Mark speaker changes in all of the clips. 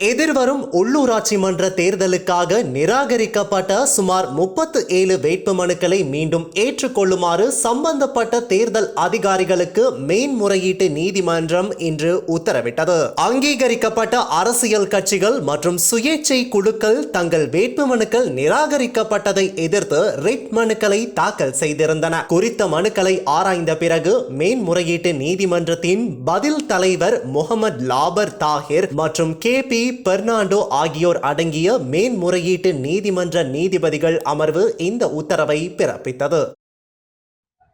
Speaker 1: எதிர்வரும் உள்ளூராட்சி மன்ற தேர்தலுக்காக நிராகரிக்கப்பட்ட சுமார் முப்பத்து ஏழு வேட்புமனுக்களை மீண்டும் ஏற்றுக்கொள்ளுமாறு சம்பந்தப்பட்ட தேர்தல் அதிகாரிகளுக்கு மேன்முறையீட்டு நீதிமன்றம் இன்று உத்தரவிட்டது. அங்கீகரிக்கப்பட்ட அரசியல் கட்சிகள் மற்றும் சுயேட்சை குழுக்கள் தங்கள் வேட்புமனுக்கள் நிராகரிக்கப்பட்டதை எதிர்த்து ரிட் மனுக்களை தாக்கல் செய்திருந்தன. குறித்த மனுக்களை ஆராய்ந்த பிறகு மேன்முறையீட்டு நீதிமன்றத்தின் பதில் தலைவர் முகமது லாபர் தாஹிர் மற்றும் கே பி பெர்னாண்டோ ஆகியோர் அடங்கிய மேன்முறையீட்டு நீதிமன்ற நீதிபதிகள் அமர்வு இந்த உத்தரவை பிறப்பித்தது.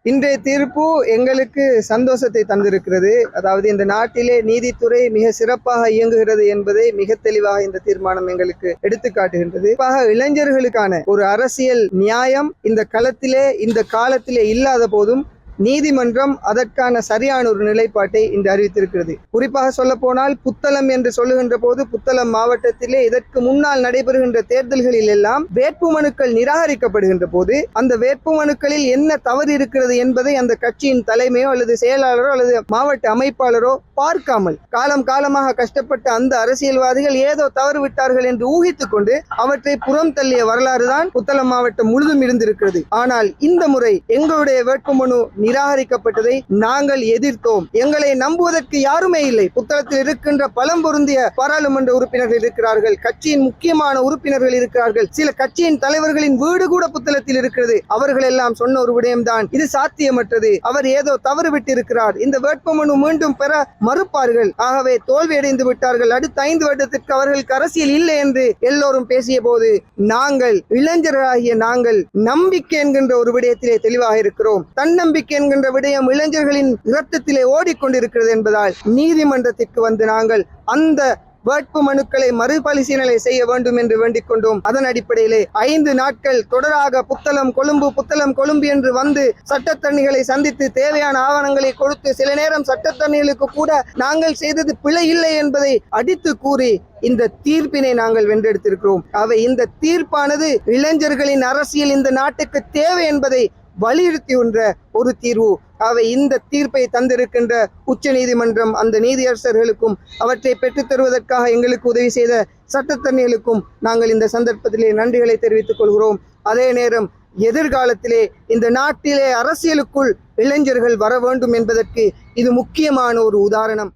Speaker 2: இன்றைய தீர்ப்பு எங்களுக்கு சந்தோஷத்தை தந்திருக்கிறது. அதாவது இந்த நாட்டிலே நீதித்துறை மிக சிறப்பாக இயங்குகிறது என்பதை மிக தெளிவாக இந்த தீர்மானம் எங்களுக்கு எடுத்துக்காட்டுகின்றது குறிப்பாக இளைஞர்களுக்கான ஒரு அரசியல் நியாயம் இந்த களத்திலே இந்த காலத்திலே இல்லாத போதும் நீதிமன்றம் அதற்கான சரியான ஒரு நிலைப்பாட்டை இன்று அறிவித்திருக்கிறது. குறிப்பாக சொல்ல போனால் புத்தளம் என்று சொல்லுகின்ற போது புத்தளம் மாவட்டத்திலே இதற்கு முன்னால் நடைபெறுகின்ற தேர்தல்களில் எல்லாம் வேட்புமனுக்கள் நிராகரிக்கப்படுகின்ற போது அந்த வேட்புமனுக்களில் என்ன தவறு இருக்கிறது என்பதை அந்த கட்சியின் தலைமையோ அல்லது செயலாளரோ அல்லது மாவட்ட அமைப்பாளரோ பார்க்காமல் காலம் காலமாக கஷ்டப்பட்ட அந்த அரசியல்வாதிகள் ஏதோ தவறு விட்டார்கள் என்று ஊகித்துக் கொண்டு அவற்றை புறம் தள்ளிய வரலாறு தான் புத்தளம் மாவட்டம் முழுதும் இருந்திருக்கிறது. ஆனால் இந்த முறை எங்களுடைய வேட்புமனு நிராகரிக்கப்பட்டதை நாங்கள் எதிர்த்தோம். எங்களை நம்புவதற்கு யாருமே இல்லை. புத்தளத்தில் இருக்கின்ற பலம் பொருந்திய பாராளுமன்ற உறுப்பினர்கள் இருக்கிறார்கள். கட்சியின் முக்கியமான உறுப்பினர்கள் இருக்கிறார்கள். சில கட்சியின் தலைவர்களின் வீடு கூட புத்தளத்தில் இருக்கிறது. அவர்கள் எல்லாம் சொன்ன ஒரு விடயம்தான். இது சாத்தியமற்றது. அவர் ஏதோ தவறு விட்டிருக்கிறார். இந்த வேட்புமனு மீண்டும் பெற மறுப்பார்கள். ஆகவே தோல்வியடைந்து விட்டார்கள். அடுத்த ஐந்து வருடத்திற்கு அவர்களுக்கு அரசியல் இல்லை என்று எல்லோரும் பேசிய போது நாங்கள் இளைஞர்களாகிய நாங்கள் நம்பிக்கை என்கின்ற ஒரு விடயத்திலே தெளிவாக இருக்கிறோம். தன்னம்பிக்கை என்கின்ற விடயம் இளைஞர்களின் இரத்தத்திலே ஓடிக்கொண்டிருக்கிறது என்பதால் நீதிமன்றத்திற்கு வந்து நாங்கள் அந்த வேட்பு மனுக்களை மறுபரிசீலனை செய்ய வேண்டும் என்று வேண்டிக் கொண்டோம். அதன் அடிப்படையிலே ஐந்து நாட்கள் தொடராக புத்தளம் கொழும்பு புத்தளம் கொழும்பு என்று வந்து சட்டத்தரணிகளை சந்தித்து தேவையான ஆவணங்களை கொடுத்து சில நேரம் சட்டத்தரணிகளுக்கு கூட நாங்கள் செய்தது பிழை இல்லை என்பதை அடித்து கூறி இந்த தீர்ப்பினை நாங்கள் வென்றெடுத்திருக்கிறோம். அவை இந்த தீர்ப்பானது இளைஞர்களின் அரசியல் இந்த நாட்டுக்கு தேவை என்பதை வலியுறுத்துகின்ற ஒரு தீர்வு. அவை இந்த தீர்ப்பை தந்திருக்கின்ற உச்ச நீதிமன்றம் அந்த நீதியரசர்களுக்கும் அவற்றை பெற்றுத் தருவதற்காக எங்களுக்கு உதவி செய்த சட்டத்தரணிகளுக்கும் நாங்கள் இந்த சந்தர்ப்பத்திலே நன்றிகளை தெரிவித்துக் கொள்கிறோம். அதே நேரம் எதிர்காலத்திலே இந்த நாட்டிலே அரசியலுக்குள் இளைஞர்கள் வர வேண்டும் என்பதற்கு இது முக்கியமான ஒரு உதாரணம்.